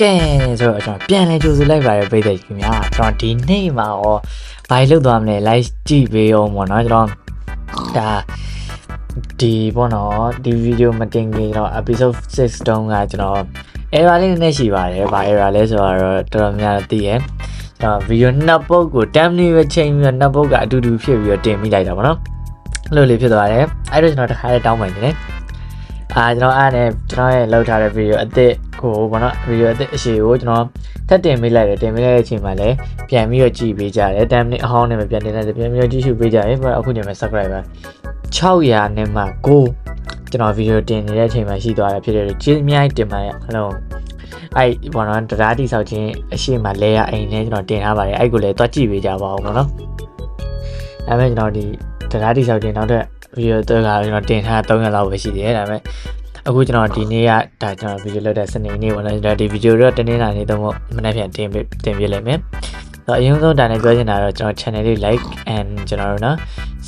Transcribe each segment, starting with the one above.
ကဲဆိုတော့ကျွန်တော်ပြန်လဲကြိုဆိုလိုက်ပါရပြည်သက်ကြီးများကျွန်တော်ဒီနေ့မှာရောဘာလို့သွားမလဲ live ကြည့်ပေးအောင်ပေါ့နော်ကျွန်တော်ဒါဒီပေါ့နော်ဒီဗီဒီယိုမတင်ခင်တော့ episode 6တုန်းကကျွန်တော် error လေးနည်းနည်းရှိပါတယ်ဘာ error လဲဆိုတော့တော်တော်များများသိရယ်ကျွန်တော်ဗီဒီယိုနှစ်ပုတ်ကို time လေးပဲချိန်ပြီးတော့နှစ်ပုတ်ကအတူတူဖြစ်ပြီးတော့တင်မိလိုက်တာပေါ့နော်အဲ့လိုလေးဖြစ်သွားတယ်အဲ့တော့ကျွန်တော်တစ်ခါလေးတောင်းပန်နေတယ် အာကျွန်တော်အားနဲ့ကျွန်တော်ရဲ့လောက်ထားတဲ့ဗီဒီယိုအသစ်ကိုပေါ့နော်ဗီဒီယိုအသစ်အရှိကိုကျွန်တော်ထပ်တင်ပေးလိုက်တယ်တင်ပေးလိုက်တဲ့အချိန်မှာလည်းပြန်ပြီးတော့ကြည့်ပေးကြတယ်10မိနစ်အဟောင်းနဲ့ပဲပြန်တင်လိုက်တယ်ပြန်ပြီးတော့ကြည့်ရှုပေးကြတယ်ပြီးတော့အခုညမှာ subscriber 600နဲ့မှ9ကျွန်တော်ဗီဒီယိုတင်နေတဲ့အချိန်မှာရှိသွားတာဖြစ်တယ်ကျေးဇူးအများကြီးတင်ပါတယ်အားလုံးအဲ့ဘောနော်တရားတိဆောက်ခြင်းအရှိမလဲရအိမ်နဲ့ကျွန်တော်တင်ထားပါတယ်အဲ့ကိုလည်းတွားကြည့်ပေးကြပါဦးပေါ့နော်ဒါပေမဲ့ကျွန်တော်ဒီတရားတိဆောက်ခြင်းနောက်ထပ် ဗီဒီယိုတော့ကကျွန်တော်တင်ထား3ရက်လောက်ပဲရှိသေးတယ်ဒါပေမဲ့အခုကျွန်တော်ဒီနေ့ကဒါကျွန်တော်ဗီဒီယိုလုပ်တဲ့စနေနေ့ပေါ့နော်ကျွန်တော်ဒီဗီဒီယိုတော့တနေ့လာနေတော့မနေ့ပြန်တင်တင်ပြလိုက်မယ်တော့အရင်ဆုံးဒါနဲ့ပြောချင်တာတော့ကျွန်တော် channel လေး like and ကျွန်တော်တို့နော်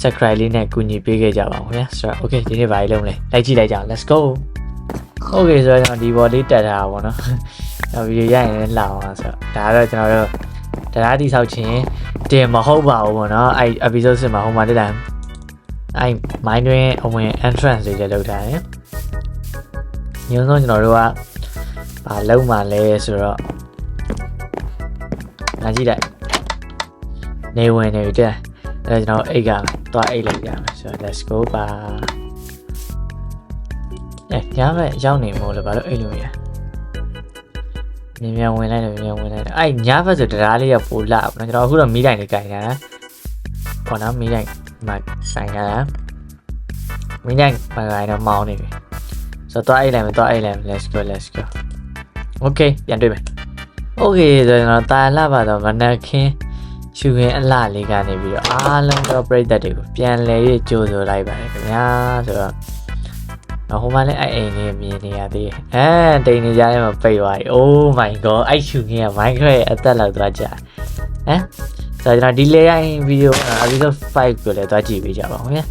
subscribe လေးနဲ့ကူညီပေးခဲ့ကြပါဦးခင်ဗျာဆိုတော့ okay ဒီနေ့ဘာကြီးလုံးလဲလိုက်ကြည့်လိုက်ကြအောင် let's go okay ဆိုတော့ကျွန်တော်ဒီဘော်လေးတက်ထားတာပေါ့နော်တော့ဗီဒီယိုရရင်လည်းလာအောင်ဆိုတော့ဒါကတော့ကျွန်တော်တို့တရားတိဆောက်ခြင်းတင်မဟုတ်ပါဘူးပေါ့နော်အဲ့ episode 6မှာဟိုမှာတက်တာ အဲ့ mind တွင်အဝင် entrance လေးလည်းလုပ်ထားတယ်ညွှန်ဆုံးကျွန်တော်တို့ကဘာလုံးမှလဲဆိုတော့ငါကြည့်လိုက်နေဝင်နေပြီတဲ့အဲကျွန်တော်အိတ်ကသွားအိတ်လိုက်ကြမယ်ဆိုတော့ let's go ပါအဲညမဲ့ရောက်နေမို့လို့ဘာလို့အိတ်လို့ရမြန်မြန်ဝင်လိုက်တယ်မြန်မြန်ဝင်လိုက်တယ်အဲ့ညဘက်ဆိုတရားလေးကပိုလာပေါ့နော်ကျွန်တော်အခုတော့မီးတိုင်လေးကြိုင်ရတာခေါ်နော်မီးတိုင် မှာဆိုင်ရတာမီးတိုင်မှာကြိုင်တော့မောင်းနေပြီဆိုတော့သွားအိတ်လိုက်မယ်သွားအိတ်လိုက်မယ် let's go let's go okay ပြန်တွေ့မယ် okay ဆိုတော့ကျွန်တော်တာလာပါတော့မနက်ခင်းရှူရင်အလှလေးကနေပြီးတော့အားလုံးတော့ပြိသက်တွေကိုပြန်လဲရကြိုးဆိုလိုက်ပါတယ်ခင်ဗျာဆိုတော့ဟိုမှာလည်းအဲ့အိမ်လေးမြင်နေရသေးတယ်အဲတိန်နေကြတဲ့မှာပိတ်သွားပြီ Oh my god အဲ့ရှူခင်က Minecraft ရဲ့အသက်လောက်သွားကြဟမ် ဆိုတော့ကျွန်တော်ဒီလေရိုင်းဗီဒီယို episode 5ကိုလည်းသွားကြည့်ပေးကြပါဦးခင်ဗျာ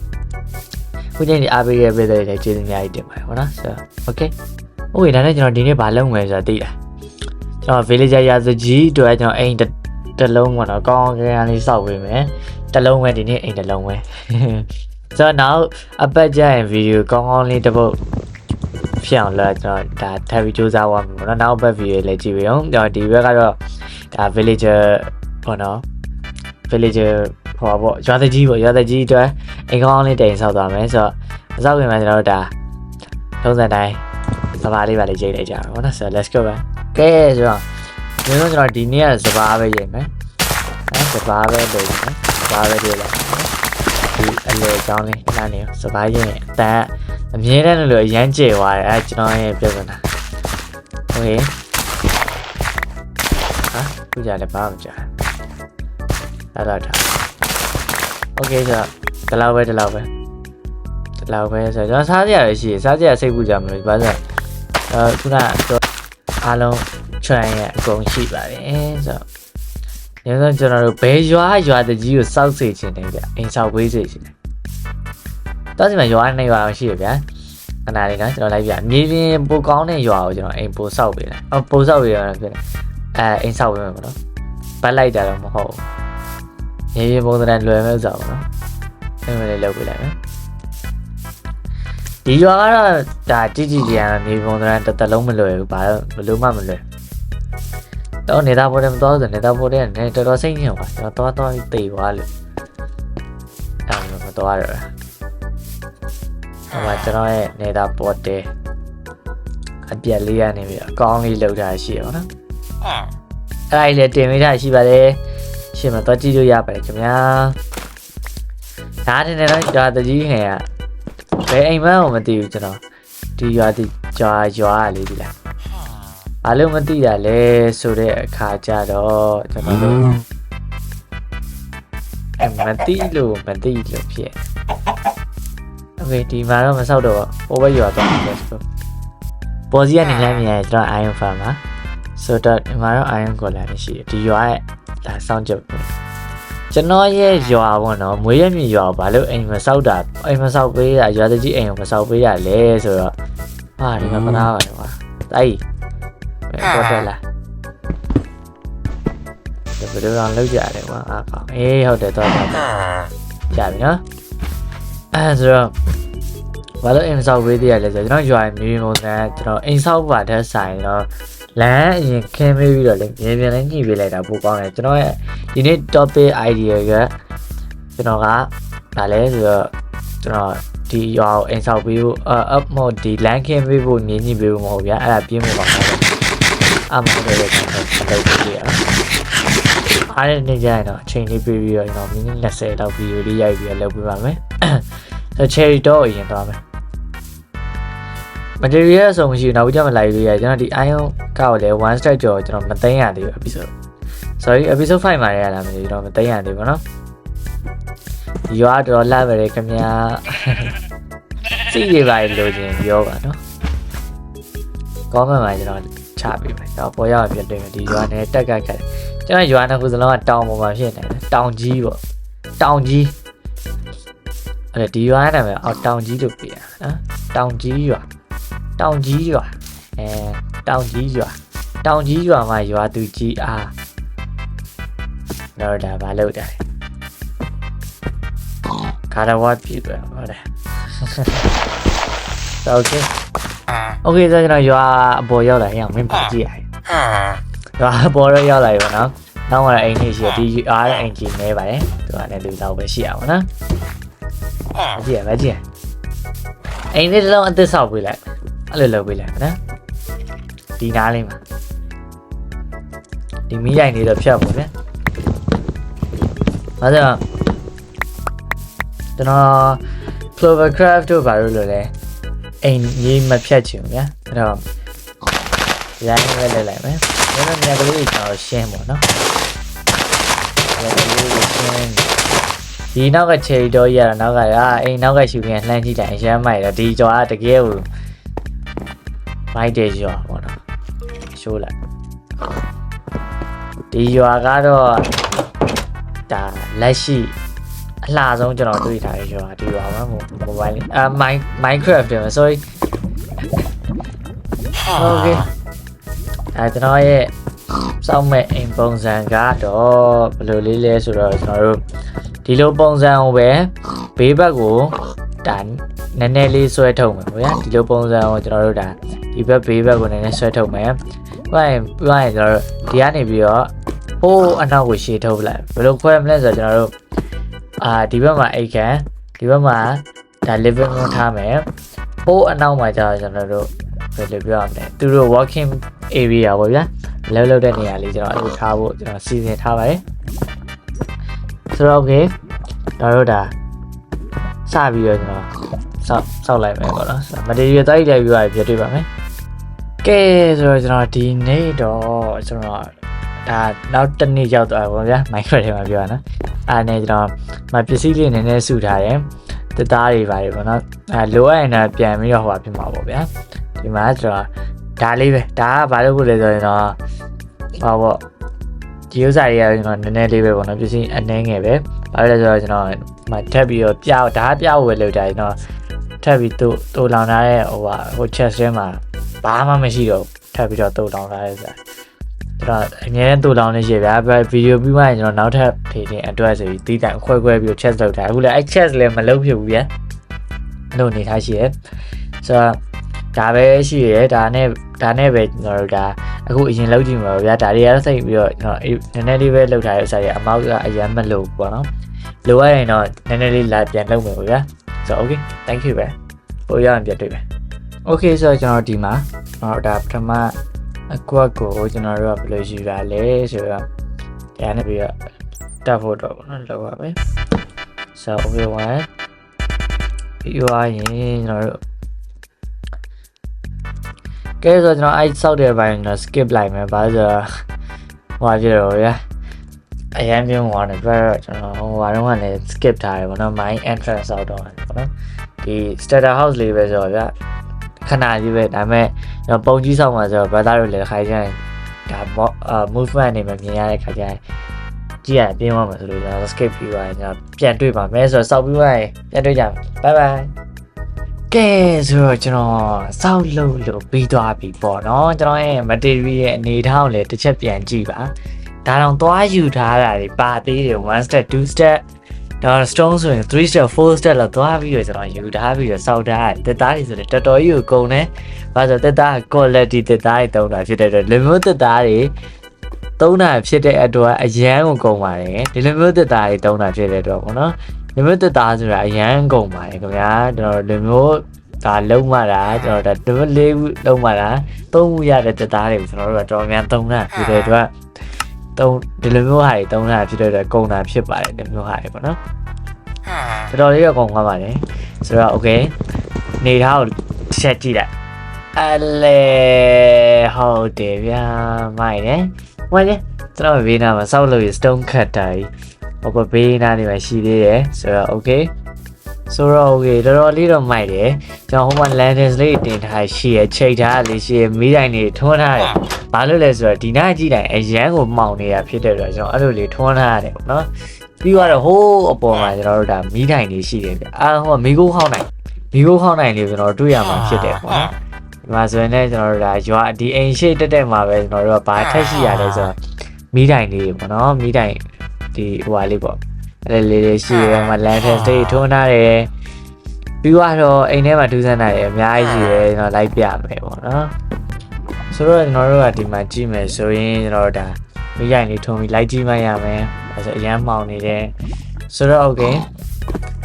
ခုချိန်ဒီအားပေးရပေးတဲ့လည်းကျေးဇူးအများကြီးတင်ပါတယ်ဟုတ်နော်ဆိုတော့ okay ဟုတ်ပြီဒါနဲ့ကျွန်တော်ဒီနေ့ဘာလုပ်မယ်ဆိုတာသိလားကျွန်တော် villager ရာဇကြီးအတွက်ကျွန်တော်အိမ်တစ်တစ်လုံးပေါ့နော်ကောင်းကောင်းကင်လေးစောက်ပေးမယ်တစ်လုံးပဲဒီနေ့အိမ်တစ်လုံးပဲဆိုတော့နောက်အပတ်ကျရင်ဗီဒီယိုကောင်းကောင်းလေးတစ်ပုတ်ဖြစ်အောင်လဲကျွန်တော်ဒါထပ်ပြီးစူးစမ်းသွားမှာပေါ့နော်နောက်အပတ်ဗီဒီယိုလည်းကြည့်ပေးအောင်ကျွန်တော်ဒီဘက်ကတော့ဒါ villager ပေါ့နော် villager ဟောပေါ့ရွာတကြီးပေါ့ရွာတကြီးအတွက်အိမ်ကောင်းကောင်းလေးတိန်ဆောက်သွားမယ်ဆိုတော့အစောက်ပြင်မှာကျွန်တော်တို့ဒါထုံးစံတိုင်းစပါးလေးပါလေးချိန်လိုက်ကြအောင်ပေါ့နော်ဆိုတော့ let's go ပဲကဲဆိုတော့ဒီတော့ကျွန်တော်ဒီနေ့ကစပါးပဲရိတ်မယ်အဲစပါးပဲလုပ်မယ်စပါးပဲလုပ်လိုက်ဒီအလေအကြောင်းလေးနားနေစပါးရင်အတန်အမြဲတမ်းလို့အရန်ကျေသွားတယ်အဲကျွန်တော်ရဲ့ပြဿနာโอเคဟာခုကြလည်းဘာမှမကြား အဲ့ဒါထား Okay ဆိုတော့ဒီလောက်ပဲဒီလောက်ပဲဒီလောက်ပဲဆိုတော့ကျွန်တော်စားစရာလည်းရှိတယ်စားစရာစိတ်ပူကြမလို့ဘာလို့လဲအဲခုနကတော့အားလုံး train ရဲ့အကုန်ရှိပါတယ်ဆိုတော့ညဆုံးကျွန်တော်တို့ဘဲရွာရွာတကြီးကိုစောက်စေခြင်းတယ်ဗျအိမ်ဆောက်ပေးစေခြင်းတယ်တောက်စီမှာရွာနဲ့ရွာရှိရဗျာခဏလေးကကျွန်တော်လိုက်ပြမြေပြင်ပိုကောင်းတဲ့ရွာကိုကျွန်တော်အိမ်ပိုဆောက်ပေးလိုက်အော်ပိုဆောက်ပေးရတာဖြစ်တယ်အဲအိမ်ဆောက်ပေးမယ်မလို့ဘတ်လိုက်တာတော့မဟုတ်ဘူး မြေပြင်ပုံစံလွယ်မဲ့ဥစ္စာပေါ့နော်အဲ့လိုလေးလုပ်ပေးလိုက်မယ်ဒီရွာကတော့ဒါကြည့်ကြည့်ကြရမြေပုံစံတစ်သက်လုံးမလွယ်ဘူးဘာလို့ဘလို့မှမလွယ်တော့နေတာပေါ်တယ်မတော်ဆိုနေတာပေါ်တယ်နေတော်တော်စိတ်ညစ်သွားကျွန်တော်သွားသွားပြီးတေသွားလို့အဲ့လိုမတော်ရတော့ဟိုမှာကျွန်တော်ရဲ့နေတာပေါ်တယ်အပြက်လေးရနေပြီအကောင်းလေးလောက်တာရှိရပါတော့အဲ့ဒါလေးတင်ပေးတာရှိပါတယ် ရှင်မတော့ကြည့်လို့ရပါတယ်ခင်ဗျာဒါတင်နေတော့ဒါတကြီးငယ်ကဘယ်အိမ်မှန်းကိုမသိဘူးကျွန်တော်ဒီရွာဒီရွာရွာလေးဒီလားဘာလို့မသိတာလဲဆိုတဲ့အခါကျတော့ကျွန်တော်တို့အမသိလို့မသိလို့ဖြစ်โอเคဒီမှာတော့မဆောက်တော့ဟိုဘက်ရွာတော့ let's go ပေါ်စီကနေလည်းမြင်ရတယ်ကျွန်တော် iron farm မှာဆိုတော့ဒီမှာတော့ iron collar ရှိတယ်ဒီရွာရဲ့ ဒါစောင့်ကြည့်ကျွန်တော်ရဲ့ရွာပေါ့နော်မွေးရမြင်ရွာဘာလို့အိမ်မဆောက်တာအိမ်မဆောက်ပေးတာရွာတကြီးအိမ်ကိုမဆောက်ပေးရလဲဆိုတော့ဟာဒီမှာမနာပါဘူးကွာတိုက်ပေါ်တက်လာယ်လိုအောင်လုပ်ကြလဲကွာအားကောင်းအေးဟုတ်တယ်တော့တော့ကြာပြီနော်အဲဆိုတော့ဘာလို့အိမ်ဆောက်ပေးသေးရလဲဆိုတော့ကျွန်တော်ရွာမြေပုံစံကျွန်တော်အိမ်ဆောက်ပါတဲ့ဆိုင်တော့ လမ်းအရင်ခင်းပေးပြီးတော့လေမြေပြင်လည်းညှိပေးလိုက်တာပိုကောင်းတယ်ကျွန်တော်ရဲ့ဒီနေ့ topic idea ကကျွန်တော်ကဒါလဲဆိုတော့ကျွန်တော်ဒီရွာကိုအိမ်ဆောက်ပေးဖို့အ up မို့ဒီလမ်းခင်းပေးဖို့မြင်းညှိပေးဖို့မဟုတ်ဗျာအဲ့ဒါပြင်းဖို့ပါမယ်အမှန်တကယ်ကျွန်တော်လုပ်ပေးရအားရနေကြရင်တော့အချိန်လေးပေးပြီးတော့ကျွန်တော်မိနစ်20လောက်ဗီဒီယိုလေးရိုက်ပြီးတော့လုပ်ပေးပါမယ်ဆို cherry တော့အရင်သွားမယ် material အဆုံးမရှိဘူးနောက်ပြီးကြမလိုက်လို့ရကျွန်တော်ဒီ ion ကောက်လေ1 step ကျော်ကျွန်တော်မသိမ်းရသေးဘူး episode sorry episode 5မှာရလာမသိဘူးတော့မသိမ်းရသေးဘူးเนาะဒီရွာတော့လှပဲခင်ဗျာစီးရပါလို့ချင်းပြောပါเนาะ comment မှာကျွန်တော်ချပေးမယ်တော့ပေါ်ရအောင်ပြတွေ့မယ်ဒီရွာနဲ့တက်ကတ်ခတ်ကျွန်တော်ရွာနှစ်ခုစလုံးကတောင်ပေါ်မှာဖြစ်နေတယ်တောင်ကြီးပေါ့တောင်ကြီးအဲ့ဒီရွာနာမည်အော်တောင်ကြီးလို့ပြရနော်တောင်ကြီးရွာ တောင်ကြီးရွာအဲတောင်ကြီးရွာတောင်ကြီးရွာမှာရွာသူကြီးအားတော့ဒါဘာလုပ်တာလဲခါရဝတ်ပြည့်တယ်ဟုတ်တယ်โอเคโอเคဆိုကျွန်တော်ရွာအပေါ်ရောက်လာရင်မင်းပါကြည့်ရရွာအပေါ်တော့ရောက်လာပြီပေါ့နော်နောက်မှအိမ်ကြီးရှိတယ်ဒီအားတဲ့အိမ်ကြီးနေပါတယ်သူကလည်းလူတော့ပဲရှိရပါတော့နော်ကြည့်ရမကြည့်ရအိမ်လေးတစ်လုံးအသစ်ဆောက်ပေးလိုက် အဲ့လိုလုပ်ပေးလိုက်မယ်နော်ဒီနားလေးမှာဒီမီးရိုင်နေတော့ဖြတ်ပါဗျာ။ဒါကြောင့်ကျွန်တော် Clovercraft တို့ဘာလို့လဲလဲအိမ်ကြီးမဖြတ်ချင်ဘူးဗျာ။အဲ့တော့ရိုင်းပဲလဲလိုက်မယ်။ဒါနဲ့ညကလေးကျွန်တော်ရှင်းပါတော့။ညကလေးကိုရှင်းဒီနောက်ကချယ်ရီတော့ရတာနောက်ကအာအိမ်နောက်ကရှူပြန်လှမ်းကြည့်လိုက်အရမ်းမိုက်တော့ဒီကြော်ကတကယ်ကို မိုက်တဲ့ရွာပေါ့နော်ရှိုးလိုက်ဒီရွာကတော့ဒါလက်ရှိအလှဆုံးကျွန်တော်တွေ့ထားတဲ့ရွာဒီရွာမှာမိုဘိုင်းလေးအာ Minecraft တယ် sorry okay အဲကျွန်တော်ရဲ့စောင့်မဲ့အိမ်ပုံစံကတော့ဘယ်လိုလေးလဲဆိုတော့ကျွန်တော်တို့ဒီလိုပုံစံကိုပဲဘေးဘက်ကိုဒါနည်းနည်းလေးဆွဲထုတ်မယ်ဗျာဒီလိုပုံစံကိုကျွန်တော်တို့ဒါ ဒီဘက်ဘေးဘက်ကိုနည်းနည်းဆွဲထုတ်မယ်။ပြီးရင်ပြီးရင်ကျွန်တော်တို့ဒီကနေပြီးတော့ဟိုးအနောက်ကိုရှေ့ထုတ်လိုက်ဘယ်လိုခွဲမလဲဆိုတော့ကျွန်တော်တို့အာဒီဘက်မှာအိတ်ခံဒီဘက်မှာဒါ living room ထားမယ်။ဟိုးအနောက်မှာကျတော့ကျွန်တော်တို့ဘယ်လိုပြောရမလဲသူတို့ working area ပေါ့ဗျာ။လောက်လောက်တဲ့နေရာလေးကျွန်တော်အဲ့လိုထားဖို့ကျွန်တော်စီစဉ်ထားပါတယ်။ဆိုတော့ okay ကျွန်တော်တို့ဒါစပြီးတော့ကျွန်တော်စောက်စောက်လိုက်မယ်ပေါ့နော် material တိုက်လိုက်ပြီးတော့ပြတွေ့ပါမယ် ကဲဆိုတော့ကျွန်တော်ဒီနေ့တော့ကျွန်တော်ဒါနောက်တစ်နေ့ရောက်သွားပါဗျာ Minecraft ထဲမှာပြောရနော်အားနဲ့ကျွန်တော်မပစ္စည်းလေးနည်းနည်းစုထားတယ်တသားတွေပါတယ်ပေါ့နော်အဲလိုအပ်ရင်တော့ပြန်ပြီးတော့ဟိုပါဖြစ်မှာပေါ့ဗျာဒီမှာကျွန်တော်ဒါလေးပဲဒါကဘာလို့ကိုလဲဆိုရင်တော့ဟောပေါ့ဒီဥစ္စာတွေကကျွန်တော်နည်းနည်းလေးပဲပေါ့နော်ပစ္စည်းအနှဲငယ်ပဲဘာလို့လဲဆိုတော့ကျွန်တော်မထပ်ပြီးတော့ပြဒါပြဝယ်လို့တာကျွန်တော်ထပ်ပြီးတူတူလောင်ထားတဲ့ဟိုပါဟို chest ထဲမှာ ဘာမှမရှိတော့ထပ်ပြီးတော့တူလောင်ထားတဲ့ဆိုတာကျွန်တော်အများနဲ့တူလောင်နေရှိဗျာဗီဒီယိုပြီးမှရင်ကျွန်တော်နောက်ထပ်ဖေးတင်အတွက်ဆိုပြီးတီးတိုင်ခွဲခွဲပြီး chest လောက်ထားအခုလည်းအဲ့ chest လည်းမလုပ်ဖြစ်ဘူးဗျာအဲ့လိုနေထားရှိရဲဆိုတော့ဒါပဲရှိရဲဒါနဲ့ဒါနဲ့ပဲကျွန်တော်တို့ဒါအခုအရင်လောက်ကြည့်မှာဗျာဒါတွေကတော့စိတ်ပြီးတော့ကျွန်တော်နည်းနည်းလေးပဲလောက်ထားတဲ့ဥစ္စာတွေအမောက်ကအရင်မလို့ပေါ့နော်လိုရရင်တော့နည်းနည်းလေးလာပြန်လုပ်မယ်ဗျာဆိုတော့ okay thank you ပဲပို့ရအောင်ပြန်တွေ့မယ် okay ဆိုတော့ကျွန်တော်ဒီမှာကျွန်တော်ဒါပထမအကွက်ကိုကျွန်တော်တို့ကဘယ်လိုယူရလဲဆိုတော့ဒါနဲ့ပြီးတော့တက်ဖို့တော့ပေါ့နော်လောက်ပါမယ် so okay one ပြီးသွားရင်ကျွန်တော်တို့ကဲဆိုတော့ကျွန်တော်အဲ့စောက်တဲ့ဘိုင်းကျွန်တော် skip လိုက်မယ်ဘာလို့ဆိုတော့ဟိုပြတော့ဗျာအရင်ပြုံးသွားတယ်ပြတော့ကျွန်တော်ဟိုဘာတော့ကလည်း skip ထားတယ်ပေါ့နော် my entrance ဆောက်တော့ပေါ့နော်ဒီ starter house လေးပဲဆိုတော့ဗျာ ခဏကြီးပဲဒါပေမဲ့ကျွန်တော်ပုံကြီးဆောက်မှာဆိုတော့ brother တို့လည်းခိုင်ကြရင်ဒါ movement နေမှာမြင်ရတဲ့ခါကျရင်ကြည့်ရပြင်းသွားမှာဆိုလို့ကျွန်တော် skip ပြီးသွားရင်ကျွန်တော်ပြန်တွေ့ပါမယ်ဆိုတော့စောက်ပြီးသွားရင်ပြန်တွေ့ကြမယ် bye bye ကဲဆိုတော့ကျွန်တော်စောက်လို့လို့ပြီးသွားပြီပေါ့နော်ကျွန်တော်ရဲ့ material ရဲ့အနေထားကိုလည်းတစ်ချက်ပြန်ကြည့်ပါဒါတောင်သွားယူထားတာတွေပါသေးတယ်1 step 2 step ဒါ stone ဆိုရင်3 step 4 step လောက်သွားပြီးတော့ကျွန်တော်ယူထားပြီးတော့စောက်ထားတယ်တက်သားတွေဆိုတော့တော်တော်ကြီးကိုကုန်တယ်ဘာလို့တက်သား quality တက်သားတွေတုံးတာဖြစ်တဲ့အတွက်လူမျိုးတက်သားတွေတုံးတာဖြစ်တဲ့အတွက်အရန်ကိုကုန်ပါတယ်ဒီလိုမျိုးတက်သားတွေတုံးတာဖြစ်တဲ့အတွက်ပေါ့နော်လူမျိုးတက်သားဆိုတာအရန်ကုန်ပါတယ်ခင်ဗျာကျွန်တော်လူမျိုးဒါလုံးမတာကျွန်တော်ဒါဒဘလေးလုံးမတာသုံးမှုရတဲ့တက်သားတွေကိုကျွန်တော်တို့ကတော်များသုံးတာဖြစ်တဲ့အတွက် သုံးဒီလိုမျိုးဟာတွေသုံးတာဖြစ်တဲ့အတွက်ကုန်တာဖြစ်ပါတယ်ဒီမျိုးဟာတွေပေါ့နော်တော်တော်လေးတော့ကုန်သွားပါတယ်ဆိုတော့ okay နေသားကိုချက်ကြည့်လိုက်အလေဟုတ်တယ်ဗျာမိုက်တယ်ဟိုလေကျွန်တော်ဘေးနားမှာစောက်လို့ရ stone cutter ကြီးဟိုကဘေးနားနေမှာရှိသေးတယ်ဆိုတော့ okay ဆိုတော့ okay တော်တော်လေးတော့မိုက်တယ်ကျွန်တော်ဟိုမှာ lanterns လေးတင်ထားရှိရချိတ်ထားလေးရှိရမီးတိုင်တွေထွန်းထားတယ်ဘာလို့လဲဆိုတော့ဒီနားကြည့်တိုင်းအရန်ကိုမှောင်နေတာဖြစ်တဲ့အတွက်ကျွန်တော်အဲ့လိုလေးထွန်းထားရတယ်ပေါ့နော်ပြီးတော့ဟိုးအပေါ်မှာကျွန်တော်တို့ဒါမီးတိုင်တွေရှိတယ်ဗျအာဟိုကမီးခိုးခေါင်းတိုင်မီးခိုးခေါင်းတိုင်လေးကျွန်တော်တွေ့ရမှာဖြစ်တယ်ပေါ့နော်ဒီမှာဆိုရင်လည်းကျွန်တော်တို့ဒါရွာဒီအိမ်ရှိတက်တက်မှာပဲကျွန်တော်တို့ကဘာထက်ရှိရလဲဆိုတော့မီးတိုင်လေးပေါ့နော်မီးတိုင်ဒီဟိုဟာလေးပေါ့ အဲ့လေးလေးရှိရမှာ lanterns တွေထွန်းထားတယ်ပြီးတော့အိမ်ထဲမှာထူးဆန်းတာတွေအများကြီးရှိတယ်ကျွန်တော်လိုက်ပြမယ်ပေါ့နော်ဆိုတော့ကျွန်တော်တို့ကဒီမှာကြည့်မယ်ဆိုရင်ကျွန်တော်တို့ဒါမိရိုင်လေးထုံပြီးလိုက်ကြည့်မှရမယ်အဲဆိုအရန်မှောင်နေတယ်ဆိုတော့ okay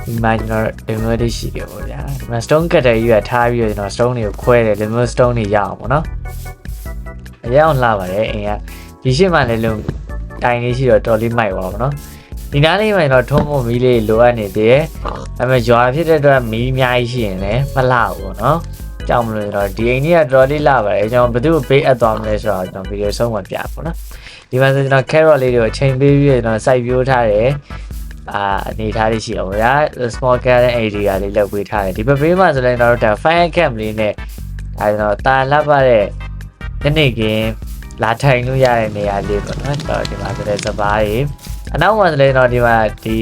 ဒီမှာကျွန်တော်ဒီမျိုးလေးရှိတယ်ပေါ့ဗျာဒီမှာ stone cutter ကြီးကထားပြီးတော့ကျွန်တော် stone တွေကိုခွဲတယ်ဒီမျိုး stone တွေရအောင်ပေါ့နော်အရန်အောင်လှပါတယ်အိမ်ကဒီရှိမှလည်းလုံးတိုင်လေးရှိတော့တော်လေးမိုက်ပါပါနော် ဒီနားလေးမှာတော့ထုံးဖို့မီးလေးလိုအပ်နေသေးတယ်ဒါပေမဲ့ရွာဖြစ်တဲ့အတွက်မီးအများကြီးရှိရင်လည်းမလှဘူးပေါ့နော်ကြောက်မလို့တော့ဒီအိမ်ကြီးကတော်လေးလှပါတယ်ကျွန်တော်ဘယ်သူ့ကိုပေးအပ်သွားမလဲဆိုတော့ကျွန်တော်ဗီဒီယိုဆုံးမပြပေါ့နော်ဒီမှာဆိုကျွန်တော် carrot လေးတွေကိုချိန်ပေးပြီးကျွန်တော်စိုက်ပျိုးထားတယ်အာအနေထားလေးရှိအောင်ဗျာ small garden area လေးလုပ်ပေးထားတယ်ဒီဘက်ဘေးမှာဆိုလည်းကျွန်တော်တို့ဒါ fire camp လေးနဲ့အဲကျွန်တော်တာလှပတဲ့ညနေခင်းလာထိုင်လို့ရတဲ့နေရာလေးပေါ့နော်ကျွန်တော်ဒီမှာဆိုလည်းစပားတွေ အနောက်မှာဆိုလည်းကျွန်တော်ဒီမှာဒီ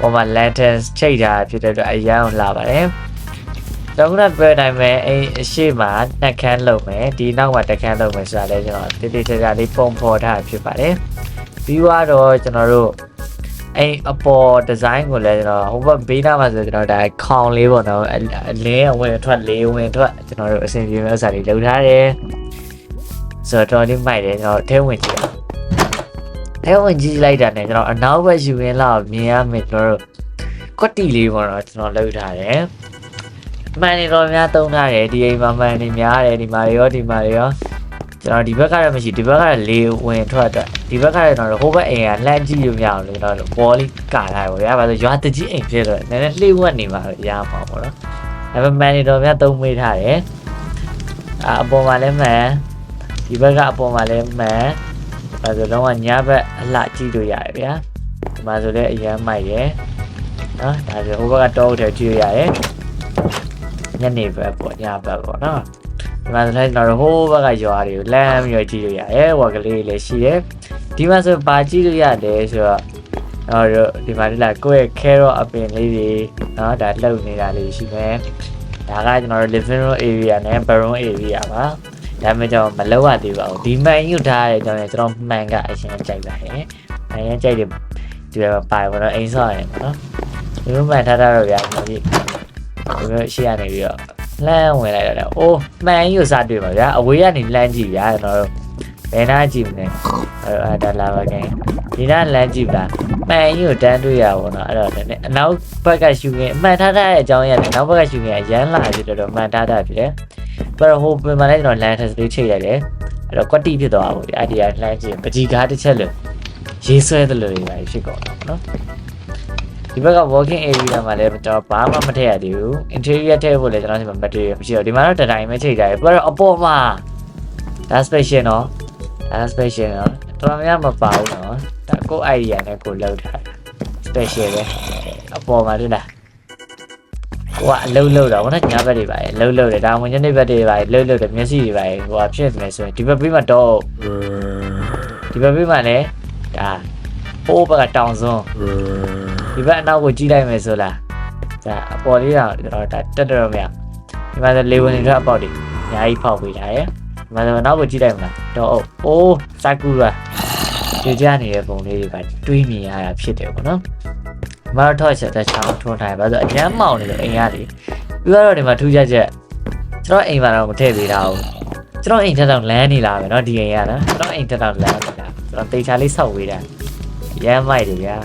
ပေါ်မှာ lanterns ချိတ်ထားဖြစ်တဲ့အတွက်အရန်ကိုလှပါတယ်တော့ခုနပြောတိုင်းပဲအဲအရှိမတက်ခန်းလုပ်မယ်ဒီနောက်မှာတက်ခန်းလုပ်မယ်ဆိုတာလည်းကျွန်တော်တိတိကျကျလေးပုံဖော်ထားဖြစ်ပါတယ်ပြီးတော့ကျွန်တော်တို့အဲ့အပေါ်ဒီဇိုင်းကိုလည်းကျွန်တော်ဟိုဘက်ဘေးနားမှာဆိုကျွန်တော်ဒါခေါင်လေးပေါ့နော်အအလင်းအဝင်အထွက်လေးဝင်ထွက်ကျွန်တော်တို့အဆင်ပြေမဲ့ဥစ္စာတွေလုပ်ထားတယ်ဆိုတော့တော်လေးမိုက်တယ်ကျွန်တော်ထဲဝင်ကြည့် အောင်ထဲဝင်ကြည့်လိုက်တာနဲ့ကျွန်တော်အနောက်ဘက်ယူရင်းလောက်မြင်ရမယ်ကျွန်တော်တို့ကွက်တီလေးပေါ့နော်ကျွန်တော်လုပ်ထားတယ်မှန်နေတော့များသုံးထားတယ်ဒီအိမ်မှာမှန်နေများတယ်ဒီမှာရောဒီမှာရောကျွန်တော်ဒီဘက်ကတော့မရှိဒီဘက်ကတော့လေဝင်ထွက်အတွက်ဒီဘက်ကတော့ကျွန်တော်ဟိုဘက်အိမ်ကလှမ်းကြည့်လို့မရအောင်လို့ကျွန်တော်ဘောလေးကာထားတယ်ပေါ့ဗျာဘာလို့ရွာတကြီးအိမ်ဖြစ်တော့နည်းနည်းလှိဝက်နေမှာရမှာပေါ့နော်ဒါပေမဲ့မှန်နေတော့များသုံးမေးထားတယ်အာအပေါ်မှာလည်းမှန်ဒီဘက်ကအပေါ်မှာလည်းမှန် ဒါဆိုတော့ညဘက်အလှကြည့်လို့ရတယ်ဗျာဒီမှာဆိုလည်းအရန်မိုက်ရယ်နော်ဒါဆိုဟိုဘက်ကတောအုပ်ထဲကြည့်လို့ရတယ်ညနေဘက်ပေါ့ညဘက်ပေါ့နော်ဒီမှာဆိုလည်းကျွန်တော်ဟိုးဘက်ကရွာတွေကိုလမ်းပြီးတော့ကြည့်လို့ရတယ်ဝါကလေးလည်းရှိတယ်ဒီမှာဆိုဘာကြည့်လို့ရလဲဆိုတော့ကျွန်တော်ဒီမှာဒီလားကိုယ့်ရဲ့ carrot အပင်လေးတွေနော်ဒါလှုပ်နေတာလေးရှိမယ်ဒါကကျွန်တော် living room area နဲ့ baron area ပါ ဒါပေမဲ့ကျွန်တော်မလောက်ရသေးပါဘူးဒီမှန်ယူထားတယ်ကျွန်တော်ကျွန်တော်မှန်ကအရင်ကြိုက်ပါတယ်အရင်ကြိုက်တယ်ဒီမှာပါပါတော့အိမ်ဆော့ရတယ်နော်ဒီလိုမှန်ထားတာတော့ဗျာကျွန်တော်ဒီလိုရှိရနေပြီးတော့လမ်းဝင်လိုက်တော့အိုးမှန်ယူစားတွေ့ပါဗျာအဝေးကနေလမ်းကြည့်ဗျာကျွန်တော်တို့ ဘယ်နာကြည့်မလဲအဲဒါလာပါခင်ဒီနာလမ်းကြည့်ပါမှန်ကြီးကိုတန်းတွေ့ရပါတော့အဲ့တော့လည်းအနောက်ဘက်ကရှူခင်အမှန်ထားတဲ့အကြောင်းရတဲ့နောက်ဘက်ကရှူခင်ရမ်းလာဖြစ်တော့တော့မှန်ထားတာဖြစ်တယ်ပြတော့ဟိုပြင်မှာလည်းကျွန်တော်လမ်းထက်စလေးချိန်ရတယ်အဲ့တော့ကွက်တိဖြစ်သွားပါဘူးဒီအဒီယာလှမ်းကြည့်ပကြီးကားတစ်ချက်လို့ရေးဆွဲတယ်လို့တွေဖြစ်ကုန်တော့နော်ဒီဘက်က walking area မှာလည်းကျွန်တော်ဘာမှမထည့်ရသေးဘူး interior ထည့်ဖို့လည်းကျွန်တော်ဒီမှာ material မရှိတော့ဒီမှာတော့တတိုင်းပဲချိန်ကြတယ်ပြတော့အပေါ်မှာဒါ special နော် ဒါ special နော်တော်တော်များမပါဘူးနော်ဒါကို idea နဲ့ကိုလောက်ထား special ပဲအပေါ်မှာတွေ့လားဟိုကအလုံးလုံးတော့ဘောနော်ညာဘက်တွေပါလေလုံးလုံးတယ်ဒါဝင်ညနေဘက်တွေပါလေလုံးလုံးတယ်မျက်စိတွေပါလေဟိုကဖြစ်နေဆိုရင်ဒီဘက်ဘေးမှာတော့ဒီဘက်ဘေးမှာလည်းဒါဟိုးဘက်ကတောင်စွန်းဒီဘက်အနောက်ကိုကြည့်လိုက်မယ်ဆိုလားဒါအပေါ်လေးတော့ကျွန်တော်ဒါတက်တော့မရဒီမှာလေဝင်နေတဲ့အပေါက်တွေအများကြီးဖောက်ပေးထားတယ် ဒီမှာဆိုနောက်ကိုကြည့်လိုက်မလားတော့အိုးစာကူရာ ကြကြနေတဲ့ပုံလေးတွေကတွေးမြင်ရတာဖြစ်တယ်ပေါ့နော်မရထော့ချက်တစ်ချောင်းထွန်းထားတယ်ဘာလို့အရမ်းမောင်နေလို့အိမ်ရလေပြီးတော့ဒီမှာထူးခြားချက်ကျွန်တော်အိမ်မှာတော့မထည့်သေးတာဘူးကျွန်တော်အိမ်ထက်တော့လမ်းနေလာပဲเนาะဒီအိမ်ကနော်ကျွန်တော်အိမ်ထက်တော့လမ်းနေတာကျွန်တော်တေချာလေးဆောက်ဝေးတာရမ်းမိုက်တယ်ဗျာ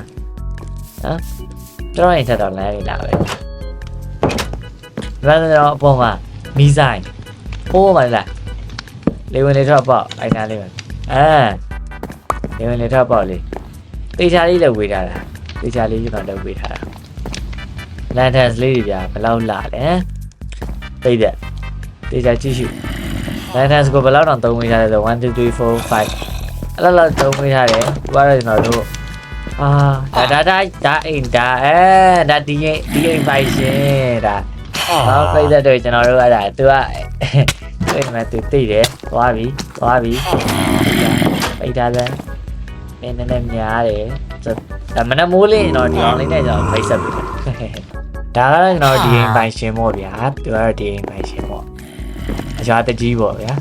နော်ကျွန်တော်အိမ်ထက်တော့လမ်းနေလာပဲလမ်းတော့အပေါ်မှာမီးဆိုင်ဟိုးမှလား လေဝင်လေတော့ပေါ့အိုင်နာလေးပဲအာလေဝင်လေတော့ပေါ့လေတေချာလေးလည်းဝေးထားတာတေချာလေးကျွန်တော်လည်းဝေးထားတာလန်တန်စလေးတွေဗျာဘယ်လောက်လာလဲသိတဲ့တေချာကြည့်ရှုလန်တန်စကိုဘယ်လောက်တောင်သုံးမိထားလဲဆို1 2 3 4 5အဲ့လောက်လောက်သုံးမိထားတယ်သူကတော့ကျွန်တော်တို့အာဒါဒါဒါဒါအိမ်ဒါအဲဒါဒီအိမ်ဒီအိမ်ပိုင်ရှင်ဒါဟောပြိသက်တို့ကျွန်တော်တို့အဲ့ဒါသူကအဲ့မှာသူသိတယ် သွားပြီသွားပြီပိတ်ထားလဲနည်းနည်းနဲ့များတယ်ဒါမနက်မိုးလေးတော့ဒီအောင်လေးနဲ့ကျွန်တော်မိတ်ဆက်ပြီဒါကတော့ကျွန်တော်ဒီအိမ်ပိုင်ရှင်ပေါ့ဗျာသူကတော့ဒီအိမ်ပိုင်ရှင်ပေါ့အရာတကြီးပေါ့ဗျာ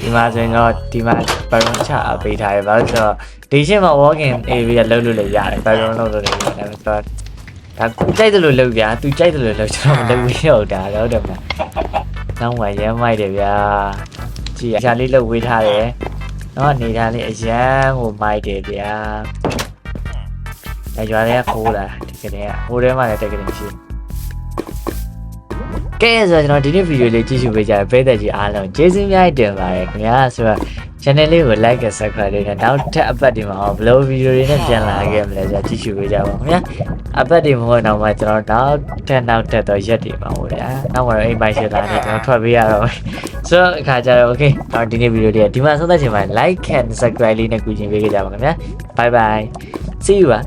ဒီမှာဆိုရင်တော့ဒီမှာဘယ်လိုချအပေးထားရဲဘာလို့ဆိုတော့ဒီရှင်းမှာ walking area လောက်လို့လည်းရတယ်ဘယ်လိုလုပ်လို့လည်းရတယ်ဒါပေမဲ့ဒါကိုကြိုက်တယ်လို့လုပ်ဗျာသူကြိုက်တယ်လို့လုပ်ကျွန်တော်မလုပ်ဘူးဟုတ်တာတော့တယ်မလားနောက်မှရဲမိုက်တယ်ဗျာ ကြည့်အရာလေးလုပ်ဝေးထားတယ်တော့အနေထားလေးအရန်ကိုမိုက်တယ်ဗျာအဲကြွားလေးကခိုးလာဒီကနေ့ကဟိုထဲမှာလည်းတကယ်ရှိကဲဆိုတော့ကျွန်တော်ဒီနေ့ဗီဒီယိုလေးကြည့်ရှုပေးကြတဲ့ပရိသတ်ကြီးအားလုံးကျေးဇူးများတင်ပါတယ်ခင်ဗျာဆိုတော့ channel လေးကို like နဲ့ subscribe လေးနဲ့နောက်ထပ်အပတ်ဒီမှာဘယ်လိုဗီဒီယိုတွေနဲ့ပြန်လာခဲ့မလဲဆိုတော့ကြည့်ရှုပေးကြပါဦးခင်ဗျာအပတ်ဒီမဟုတ်တော့မှကျွန်တော်နောက်ထပ်နောက်ထပ်တော့ရက်တွေပါဟုတ်ဗျာနောက်မှတော့အိမ်ပိုင်ရှင်းလာနေကျွန်တော်ထွက်ပေးရတော့မယ်ဆိုတော့အခါကျတော့ okay တော့ဒီနေ့ဗီဒီယိုလေးကဒီမှာဆုံးသက်ချင်ပါတယ် like and subscribe လေးနဲ့ကူညီပေးကြပါခင်ဗျာ bye bye see you ပါ